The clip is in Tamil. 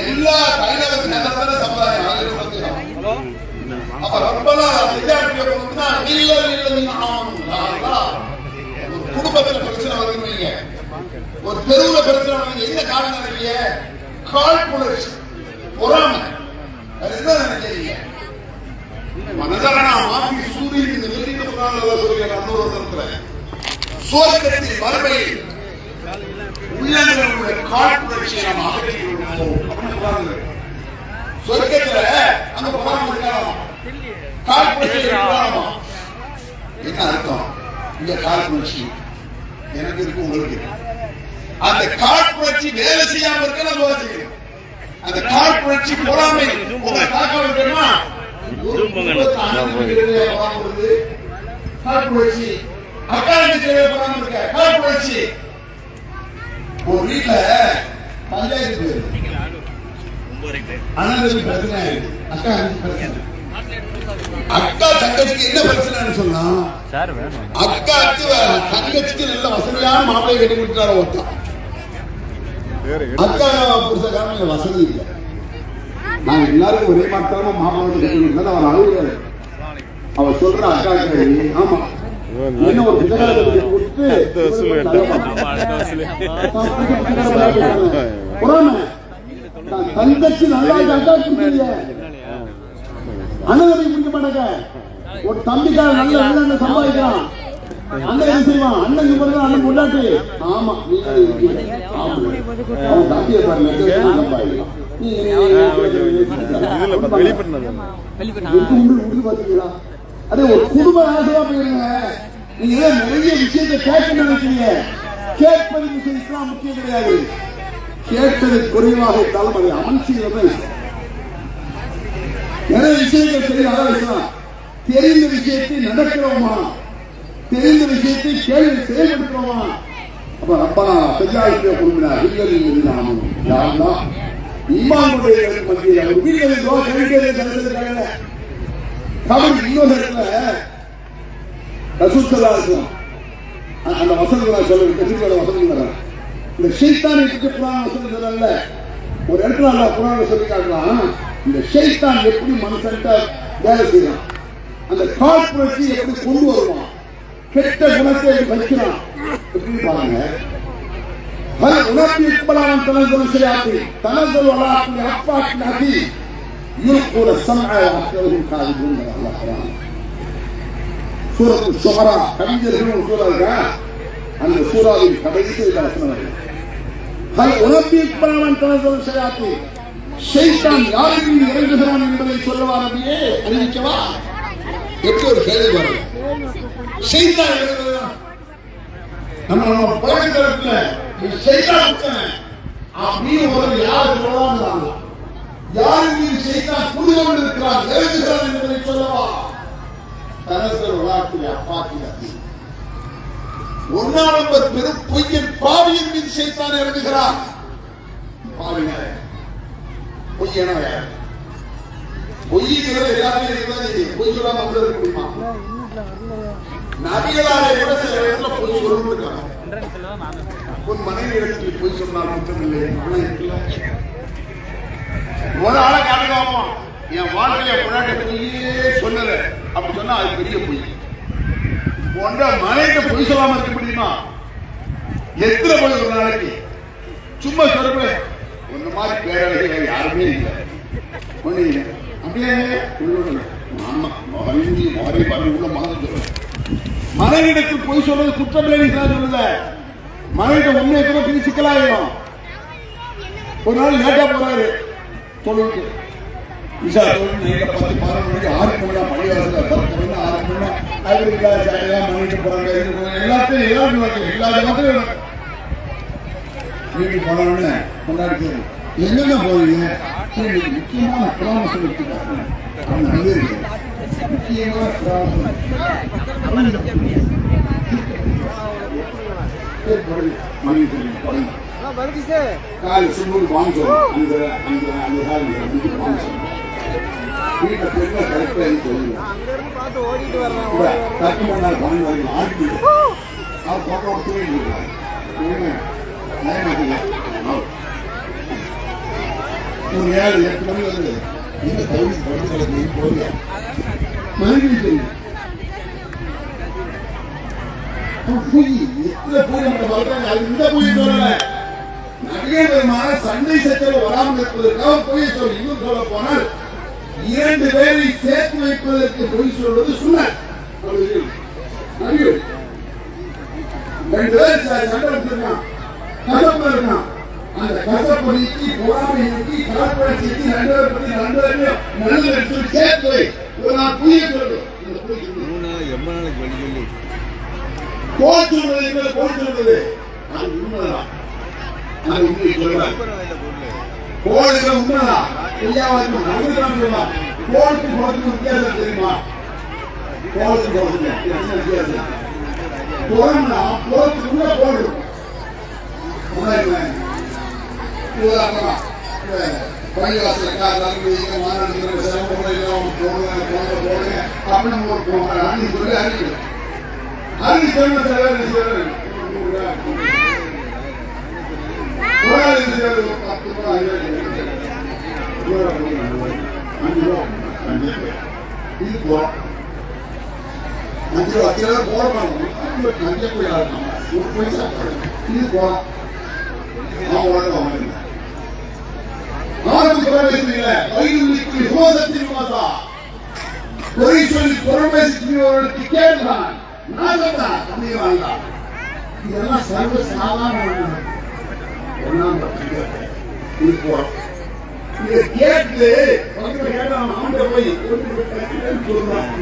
எல்லா கைலவத்து நல்லதான சமுதாயம் அப்ப ரப்பனா இல்ல இல்ல குடும்பத்துல பிரச்சனை வருதுன்னு ஒரு தெருவுல பிரச்சனை வருது என்ன காரணம் நினைக்கிறீங்க காழ்ப்புணர்ச்சி பொறாமை. என்ன நினைக்கிறீங்க? மனதரணா மாற்றி சூரியன் இந்த வெளியிட்டு சொல்லுகிற அன்னொரு வசனத்துல வறுமையில் உள்ளங்களுடைய காழ்ப்புணர்ச்சியை நாம் அகற்றி விடுவோம் அப்படின்னு சொல்றாங்க. சொர்க்கத்துல அங்க போறாம இருக்காராமா காழ்ப்புணர்ச்சி இருக்காராமா என்ன அர்த்தம்? இங்க காழ்ப்புணர்ச்சி எனக்கு இருக்கு உங்களுக்கு இருக்கு. அந்த காழ்ப்புணர்ச்சி வேலை செய்யாம இருக்க நம்ம அந்த காழ்ப்புணர்ச்சி பொறாமை உங்களை காக்க வைக்கணுமா காழ்ப்புணர்ச்சி அக்காவுக்கு பொறாம இருக்க. காழ்ப்புணர்ச்சி ஒரு வீட்டுல பஞ்சாயத்து போயிருக்கு அண்ணனுக்கு பிரச்சனை அக்கா பிரச்சனை. அக்கா தங்கச்சிக்கு என்ன பிரச்சனைன்னு சொன்னா அக்காக்கு தங்கச்சிக்கு நல்ல வசதியான மாப்பிள்ளை கட்டி கொடுத்தாரு ஒருத்தன். அக்கா புருஷக்காரன் வசதி இல்லை. நான் எல்லாருக்கும் ஒரே மாத்திரமா மாப்பிள்ளை கட்டி கொடுத்தா அவர் அழுகுறாரு. அவர் சொல்ற அக்கா ஆமா என்ன ஒரு புத்தகத்தை அடுத்த வசூல் வேண்டாம். தங்கச்சி நல்லா அண்ணன் தம்பி குடிக்க மாட்டாங்க ஒரு தம்பிக்கார நல்ல அண்ணன் சம்பாதிக்கிறான் அண்ணன் என்ன செய்வான் ஆமா. அவன் தம்பியை பாத்தீங்களா? அடே ஒரு குடும்ப ஆசையா போயிருங்க நீங்க ஏன் நிறைய விஷயத்தை கேட்க நினைக்கிறீங்க? கேட்பது விஷயம் இஸ்லாம் முக்கியம் கிடையாது. கேட்பது குறைவாக இருந்தாலும் அதை அமல் செய்வதுதான் இஸ்லாம். நிறைய விஷயங்கள் தெரியாத இஸ்லாம். தெரிந்த விஷயத்தை நடக்கிறோமா தெரிந்த விஷயத்தை கேள்வி செயல்படுத்துறோமா அப்ப அப்பா பெஜாயிட்ட குடும்பினார் இல்லது நாமும். யாருதான் ஈமானுடைய மத்தியில் அவர் வீட்டில் துவா கழிக்கிறது தரிசனக்காக கபடி இன்னொரு இடத்துல ரசூல் சல்லா இருக்கலாம் அந்த வசனத்தை நான் சொல்லுவேன் கசிப்போட வசனம் வரேன் இந்த ஷைத்தானை பற்றி புராண வசனம் சொல்லல ஒரு இடத்துல அல்ல புராண சொல்லி காட்டலாம் இந்த ஷைத்தான் எப்படி மனுஷன்ட்ட வேலை செய்யலாம் அந்த காழ்ப்புணர்ச்சி எப்படி கொண்டு வருவான் கெட்ட குணத்தை எப்படி வைக்கிறான் எப்படி பாருங்க هل أنبئ إقبال عن تنزل الشياطين تنزل على كل أفاك أثيم يلقون السمع وأكثرهم كاذبون من الله சூரத்து சோரா கவிஞர்கள் ஒரு சூறா இருக்கா? அந்த சூறாவின் கடைசி வசனம் ஹல் உனப்பிப்பாவன் தனசல் ஷயாத்தி ஷைத்தான் யாரின் இறங்குகிறான் என்பதை சொல்லவா நபியே அறிவிக்கவா? எப்படி ஒரு கேள்வி வரும் ஷைத்தான் நம்ம நம்ம பழக்கத்துல ஷைத்தான் அப்படின்னு ஒரு யார் சொல்லலாம் யாரும் நீ செய்தால் புரிதவன் இருக்கிறான் எழுதுகிறான் என்பதை சொல்லவா? தனசர் விழாக்கில் அப்பாக்கில் ஒன்னாம் நம்பர் பெரு பொய்யன் பாவியின் மீது ஷைத்தான் இறங்குகிறார். பாவிங்க பொய்யனா யார் பொய்யுங்கிறது எல்லாமே இருக்கிறது பொய்யெல்லாம் பொய் வந்து முடியுமா? நபிகளாக கூட சில இடத்துல பொய் சொல்லிருக்காங்க உன் மனைவி இடத்தில் பொய் சொன்னால் குற்றம் இல்லை ஆனா இருக்குல்ல ஒரு ஆளை காட்டுக்காமா என் வாழ்க்கையில முன்னாடி பொய்யே சொல்லல அப்படி சொன்னா அது பெரிய பொய் உண்ட மனைவிட்ட பொய் சொல்லாம இருக்க முடியுமா? எத்தனை பொய் ஒரு நாளைக்கு சும்மா சொல்றப்ப உன்ன மாதிரி பேரழகிகள் யாருமே இல்லை. ஒண்ணு இல்லை அப்படியே உள்ளுணர்வு. ஆமா மறைஞ்சி மாறி மறை உள்ள மகன் சொல்றேன். மனைவிடத்தில் பொய் சொல்றது குற்றமில்லை சொல்லுங்க. மனைவிட உண்மையை கூட பிரிச்சுக்கலாம் ஒரு நாள் லேட்டா போறாரு. சொல்லுங்க. விசா தொழில் நைட்ல பத்து பதினொன்று மணிக்கு ஆறு மணி மணி வரல பத்து மணி ஆறு மணி தான் அவரு இல்லா போறாங்க இது போறாங்க. எல்லாத்தையும் எல்லாரும் நடக்கும். எல்லா வீட்டுக்கு எங்கெங்க முக்கியமான எடுத்துக்காங்க அவங்க முக்கியமான மணி தெரியும் காலை வாங்க அந்த அந்த அந்த வாங்க கரெக்டாக ஒரு ஏழு எட்டு மணி வந்து இந்த தகுதி படுத்துக்கிறது போதியா மனைவி தெரியும் பொய் எத்தனை இந்த நிறைய சண்டை சச்சரவு வராமல் இருப்பதற்காக பொய் சொல்லி இன்னும் சொல்ல போனால் இரண்டு பேரை சேர்த்து வைப்பதற்கு பொய் சொல்வது சுண்ண ரெண்டு பேர் சண்டை வச்சிருக்கான் கசப்பு இருக்கான். அந்த கசப்பு நீக்கி பொறாமை நீக்கி கலப்படை நீக்கி ரெண்டு பேர் பத்தி ரெண்டு பேரையும் நல்ல சொல்லி சேர்த்து வை. ஒரு நான் புரிய கோல் சொல்றது என்பது கோல் சொல்றது அது உண்மைதான். அது உண்மை உண்மைதான். நடந்துதான் சொல்லலாம் கோலுக்கு கோலுக்கு வித்தியாசம் தெரியுமா? கோலுக்கு கோலுக்கு என்ன வித்தியாசம்? கோலம்னா கோலத்துக்குள்ள கோல் இருக்கும் இது போறோம் அஞ்சு ரூபா அஞ்சு ரூபா போறோம் அஞ்சு போய் ஒரு பைசா இது போறோம் அவங்களோட வாங்க ஆரம்ப பிரவேசத்தில் வயிறு ஹோதத்தின் மாதா பொய் சொல்லி புறம்பேசுகிறவர்களுக்கு கேட்கிறான் நாகத்தான் தண்ணி வாங்கலாம் இதெல்லாம் சர்வ சாதாரண ஒண்ணு. ஒண்ணாம் பட்சம் இது போறோம் இதை கேட்டு பக்கத்துல போய் சொல்றான்